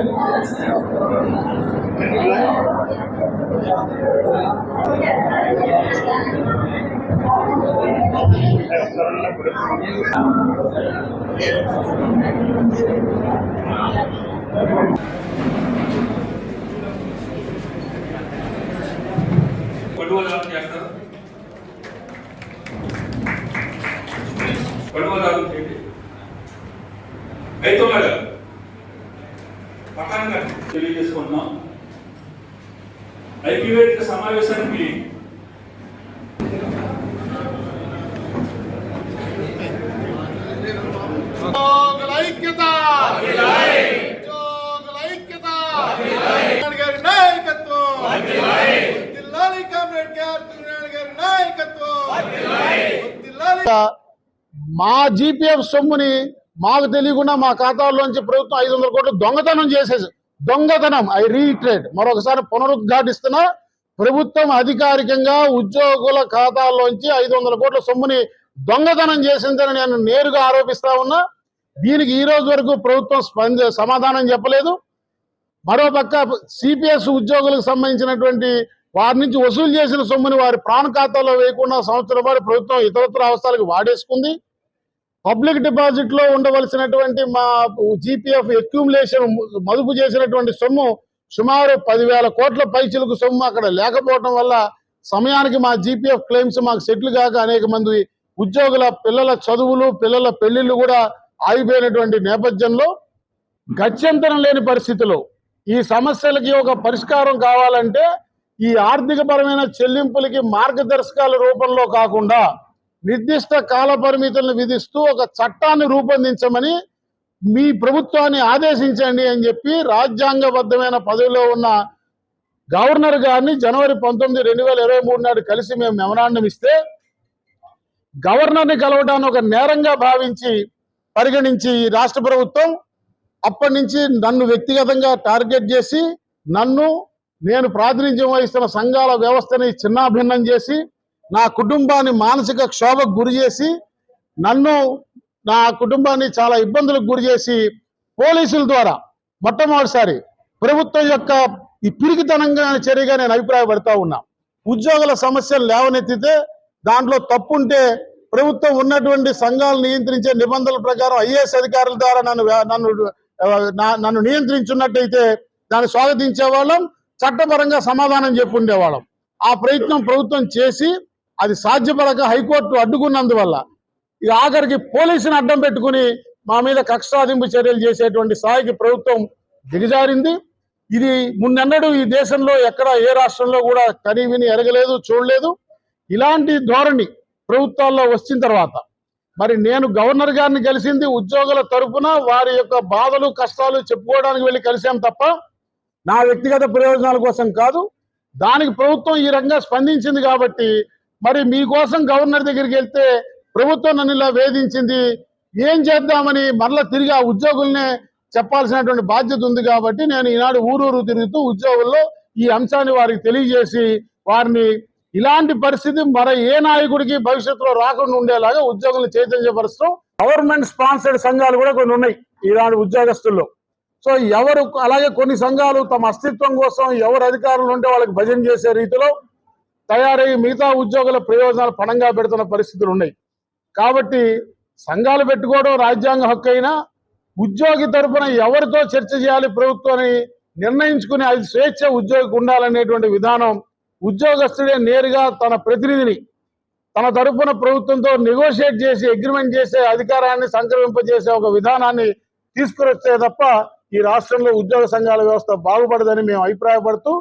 What was that? What was that? Hey, Tomato. ఉన్నాం ఐక్యవేదిక సమావేశానికి మా జీపీఎఫ్ సొమ్ముని మాకు తెలియకుండా మా ఖాతాలోంచి ప్రభుత్వం ఐదు వందల కోట్లు దొంగతనం చేసేసి దొంగతనం. ఐ రీట్రేట్ మరొకసారి పునరుద్ఘాటిస్తున్నా ప్రభుత్వం అధికారికంగా ఉద్యోగుల ఖాతాల్లోంచి ఐదు వందల కోట్ల సొమ్ముని దొంగతనం చేసిందని నేను నేరుగా ఆరోపిస్తా ఉన్నా. దీనికి ఈ రోజు వరకు ప్రభుత్వం స్పంద సమాధానం చెప్పలేదు. మరోపక్క సిపిఎస్ ఉద్యోగులకు సంబంధించినటువంటి వారి నుంచి వసూలు చేసిన సొమ్ముని వారి ప్రాణ ఖాతాలో వేయకుండా సంవత్సరం వారి ప్రభుత్వం ఇతరత్ర అవసరాలకు వాడేసుకుంది. పబ్లిక్ డిపాజిట్లో ఉండవలసినటువంటి మా జీపీఎఫ్ అక్యూములేషన్ మదుపు చేసినటువంటి సొమ్ము సుమారు పదివేల కోట్ల పైచులకు సొమ్ము అక్కడ లేకపోవటం వల్ల సమయానికి మా జీపీఎఫ్ క్లెయిమ్స్ మాకు సెటిల్ కాక అనేక మంది ఉద్యోగుల పిల్లల చదువులు పిల్లల పెళ్ళిళ్ళు కూడా ఆగిపోయినటువంటి నేపథ్యంలో గత్యంతరం లేని పరిస్థితిలో ఈ సమస్యలకి ఒక పరిష్కారం కావాలంటే ఈ ఆర్థిక పరమైన చెల్లింపులకి మార్గదర్శకాల రూపంలో కాకుండా నిర్దిష్ట కాల పరిమితులను విధిస్తూ ఒక చట్టాన్ని రూపొందించమని మీ ప్రభుత్వాన్ని ఆదేశించండి అని చెప్పి రాజ్యాంగబద్ధమైన పదవిలో ఉన్న గవర్నర్ గారిని జనవరి పంతొమ్మిది రెండు వేల ఇరవై మూడు నాడు కలిసి మేము మెమరాండం ఇస్తే గవర్నర్ని కలవడాన్ని ఒక నేరంగా భావించి పరిగణించి ఈ రాష్ట్ర ప్రభుత్వం అప్పటి నుంచి నన్ను వ్యక్తిగతంగా టార్గెట్ చేసి నన్ను నేను ప్రాతినిధ్యం వహిస్తున్న సంఘాల వ్యవస్థని చిన్నాభిన్నం చేసి నా కుటుంబాన్ని మానసిక క్షోభకు గురి చేసి నన్ను నా కుటుంబాన్ని చాలా ఇబ్బందులకు గురి చేసి పోలీసుల ద్వారా మొట్టమొదటిసారి ప్రభుత్వం యొక్క ఈ పిరికితనంగా చర్యగా నేను అభిప్రాయపడతా ఉన్నా. ఉద్యోగుల సమస్యలు లేవనెత్తితే దాంట్లో తప్పుంటే ప్రభుత్వం ఉన్నటువంటి సంఘాలు నియంత్రించే నిబంధనల ప్రకారం ఐఏఎస్ అధికారుల ద్వారా నన్ను నన్ను నన్ను నియంత్రించున్నట్టయితే దాన్ని స్వాగతించే వాళ్ళం చట్టపరంగా సమాధానం చెప్పుండేవాళ్ళం. ఆ ప్రయత్నం ప్రభుత్వం చేసి అది సాధ్యపడక హైకోర్టు అడ్డుకున్నందువల్ల ఇక ఆఖరికి పోలీసుని అడ్డం పెట్టుకుని మా మీద కక్షసాధింపు చర్యలు చేసేటువంటి స్థాయికి ప్రభుత్వం దిగజారింది. ఇది మున్నెన్నడూ ఈ దేశంలో ఎక్కడ ఏ రాష్ట్రంలో కూడా కని విని ఎరగలేదు చూడలేదు. ఇలాంటి ధోరణి ప్రభుత్వాల్లో వచ్చిన తర్వాత మరి నేను గవర్నర్ గారిని కలిసింది ఉద్యోగుల తరఫున వారి యొక్క బాధలు కష్టాలు చెప్పుకోవడానికి వెళ్ళి కలిసాం తప్ప నా వ్యక్తిగత ప్రయోజనాల కోసం కాదు. దానికి ప్రభుత్వం ఈ రకంగా స్పందించింది కాబట్టి మరి మీకోసం గవర్నర్ దగ్గరికి వెళ్తే ప్రభుత్వం నన్ను ఇలా వేధించింది. ఏం చేద్దామని మరలా తిరిగి ఆ ఉద్యోగుల్నే చెప్పాల్సినటువంటి బాధ్యత ఉంది కాబట్టి నేను ఈనాడు ఊరూరు తిరుగుతూ ఉద్యోగుల్లో ఈ అంశాన్ని వారికి తెలియజేసి వారిని ఇలాంటి పరిస్థితి మర ఏ నాయకుడికి భవిష్యత్తులో రాకుండా ఉండేలాగా ఉద్యోగులను చైతన్యపరుస్తూ. గవర్నమెంట్ స్పాన్సర్డ్ సంఘాలు కూడా కొన్ని ఉన్నాయి ఈనాడు ఉద్యోగస్తుల్లో. సో ఎవరు అలాగే కొన్ని సంఘాలు తమ అస్తిత్వం కోసం ఎవరు అధికారులు ఉంటే వాళ్ళకి భజన చేసే రీతిలో తయారై మిగతా ఉద్యోగుల ప్రయోజనాలు పణంగా పెడుతున్న పరిస్థితులు ఉన్నాయి. కాబట్టి సంఘాలు పెట్టుకోవడం రాజ్యాంగ హక్కు అయినా ఉద్యోగి తరపున ఎవరితో చర్చ చేయాలి ప్రభుత్వాన్ని నిర్ణయించుకుని అది స్వేచ్ఛ ఉద్యోగికి ఉండాలనేటువంటి విధానం ఉద్యోగస్తుడే నేరుగా తన ప్రతినిధిని తన తరపున ప్రభుత్వంతో నెగోషియేట్ చేసి అగ్రిమెంట్ చేసే అధికారాన్ని సంక్రమింపజేసే ఒక విధానాన్ని తీసుకురొస్తే తప్ప ఈ రాష్ట్రంలో ఉద్యోగ సంఘాల వ్యవస్థ బాగుపడదని మేము అభిప్రాయపడుతూ